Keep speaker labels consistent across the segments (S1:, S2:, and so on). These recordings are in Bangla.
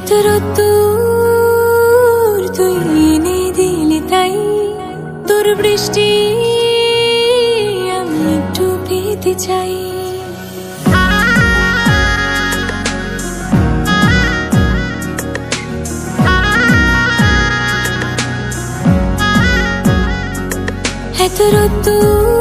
S1: এত রোদ্দুর তুই এনে দিলি তাই। তোর বৃষ্টি আমি একটু পেতে চাই। এত রোদ্দুর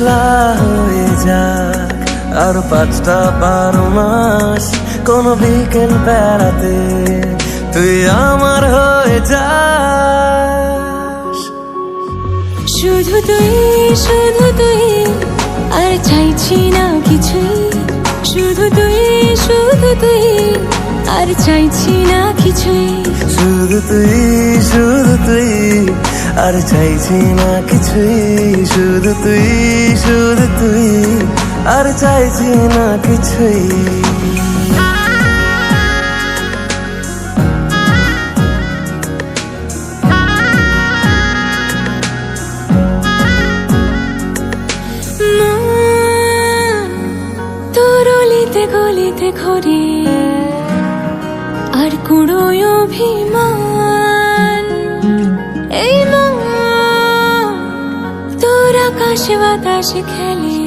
S2: মেঘলা হয়ে যাক আর পাঁচটা বারো মাস কোন বিকেল বেড়াতে তুই আমার হয়ে যাস।
S1: শুধু তুই শুধু তুই আর চাইছি না কিছুই। শুধু তুই শুধু তুই আর চাইছি না কিছুই।
S2: শুধু তুই শুধু তুই আর চাইছি না কিছুই, শুধু তুই শুধু তুই। আর চাইছি না কিছুই।
S1: গলিতে ঘরে। আর কুড়োয় অভিমান আকাশে বাতাসে খেলে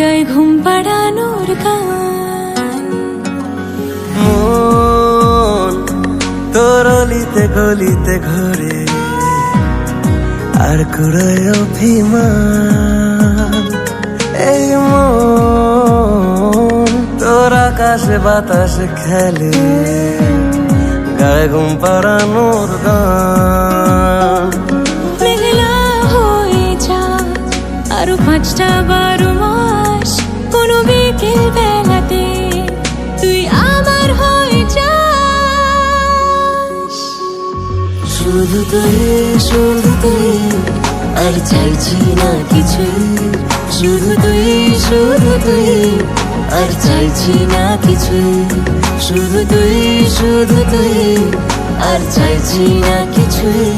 S1: গায়ে ঘুম পাড়ানোর গান।
S2: মন তোর অলিতে গলিতে ঘরে আর কুড়ায় অভিমান। এই মন তোর আকাশে বাতাসে খেলে গায়ে ঘুম পাড়ানোর গান।
S1: পাঁচটা বারো মাস, কোনো বিকেল বেলাতে তুই আমার হয়ে যাস।
S2: শুধু তুই শুধু তুই আর চাইছি না কিছুই
S1: শুধু তুই শুধু তুই
S2: আর চাইছি না কিছুই শুধু তুই শুধু তুই আর চাইছি না কিছুই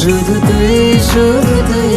S2: শুধু তুই শুধু তুই